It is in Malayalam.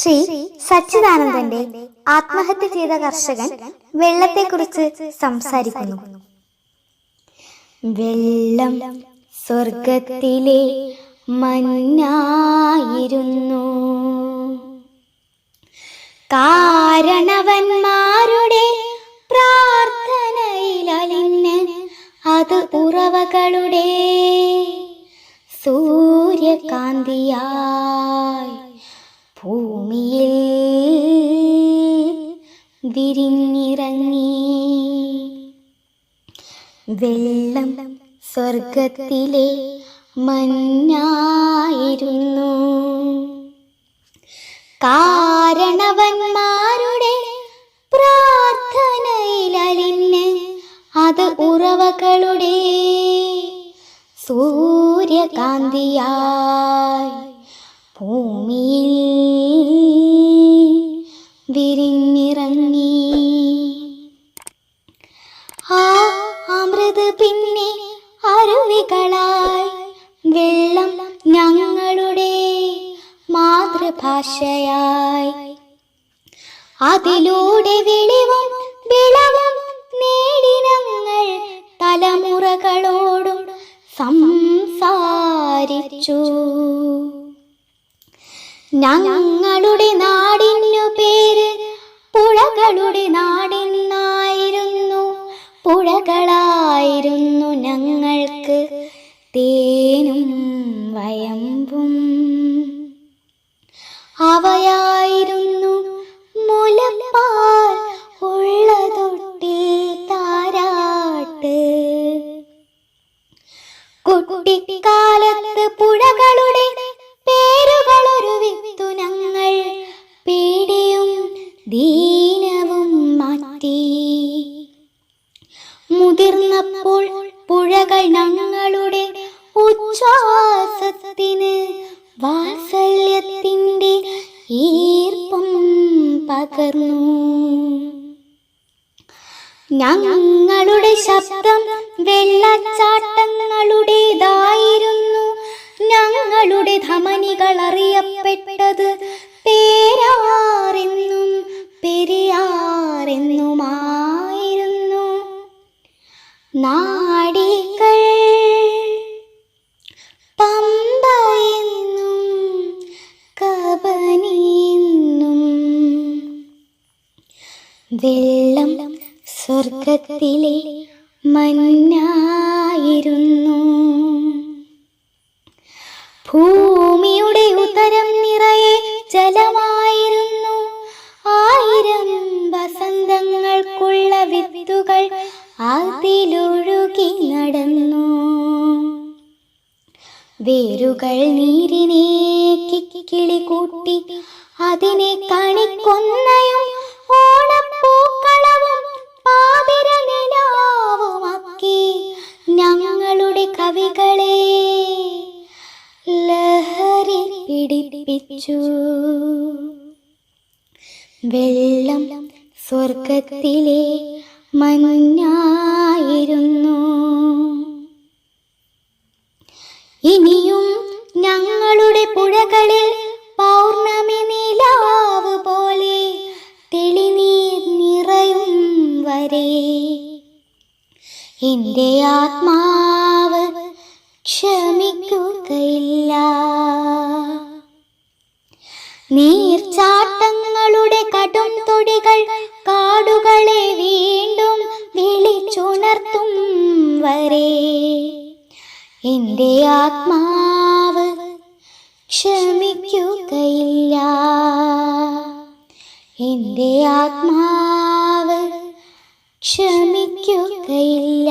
ശ്രീ സച്ചിദാനന്ദന്റെ ആത്മഹത്യ ചെയ്ത കർഷകൻ വെള്ളത്തെക്കുറിച്ച് സംസാരിക്കുന്നു. വെള്ളം സ്വർഗത്തിലെ മഞ്ഞായിരുന്നു. കാരണവന്മാരുടെ പ്രാർത്ഥനയിലലിന് അത് ഉറവകളുടെ സൂര്യകാന്തിയായി വിരിഞ്ഞിറങ്ങി. വെള്ളം സ്വർഗത്തിലെ മഞ്ഞായിരുന്നു. കാരണവന്മാരുടെ പ്രാർത്ഥനയിലലിന് അത് ഉറവകളുടെ സൂര്യകാന്തിയായി. ഭൂമിയിൽ വിരിഞ്ഞിറങ്ങി പിന്നെ അരുവികളായി വെള്ളം ഞങ്ങളുടെ മാതൃഭാഷയായി. അതിലൂടെ വെളിവും വിളവും നേടി ഞങ്ങൾ തലമുറകളോടും സംസാരിച്ചു. ഞങ്ങളുടെ നാടിനു പേര് പുഴകളുടെ നാടെന്നായിരുന്നു. പുഴകളായിരുന്നു ഞങ്ങൾക്ക് തേനും വയമ്പും. അവയായിരുന്നു മുലപ്പാൽ ഉള്ളതൊട്ടി താരാട്ട്. കുട്ടിക്കാലത്ത് പുഴകളുടെ പേരുകളൊരു വിത്തു ഞങ്ങൾ പേടിയും ദീനവും ഉച്ഛ്വാസത്തിന് വാത്സല്യത്തിന്റെ ഈർപ്പം പകർന്നു. ഞങ്ങളുടെ ശബ്ദം വെള്ളച്ചാട്ടങ്ങളുടേതായിരുന്നു. ഞങ്ങളുടെ ധമനികൾ അറിയപ്പെട്ടത് പേരാറെന്നും പെരിയാറെന്നുമായിരുന്നു നാടികൾ വെള്ളം സ്വർഗത്തിലെ മഞ്ഞായിരുന്നു. ഭൂമിയുടെ ഉദരം നിറയെ ജലമായിരുന്നു. ആയിരം വസന്തങ്ങൾക്കുള്ള വിത്തുകൾ അതിലൊഴുകി നടന്നു. വേരുകൾ നീരിനെ കിക്കിളി കൂട്ടി അതിനെ കണിക്കൊന്നയും ഓണപ്പൂക്കളവും പാതിര നിലാവുമാക്കി ഞങ്ങളുടെ കവികളെ ലഹരി പിടിപ്പിച്ചു. വെള്ളം സ്വർഗത്തിലെ മഞ്ഞായിരുന്നു. ഇനിയും ഞങ്ങളുടെ പുഴകളിൽ എന്റെ ആത്മാവ് ക്ഷമിക്കുകയില്ല. നീർച്ചാട്ടങ്ങളുടെ കടും തൊടികൾ കാടുകളെ വീണ്ടും വിളിച്ചുണർത്തും വരെ. എന്റെ ആത്മാവ് ക്ഷമിക്കുകയില്ല. എന്റെ ആത്മാവ് ക്ഷമിക്കുകയില്ല.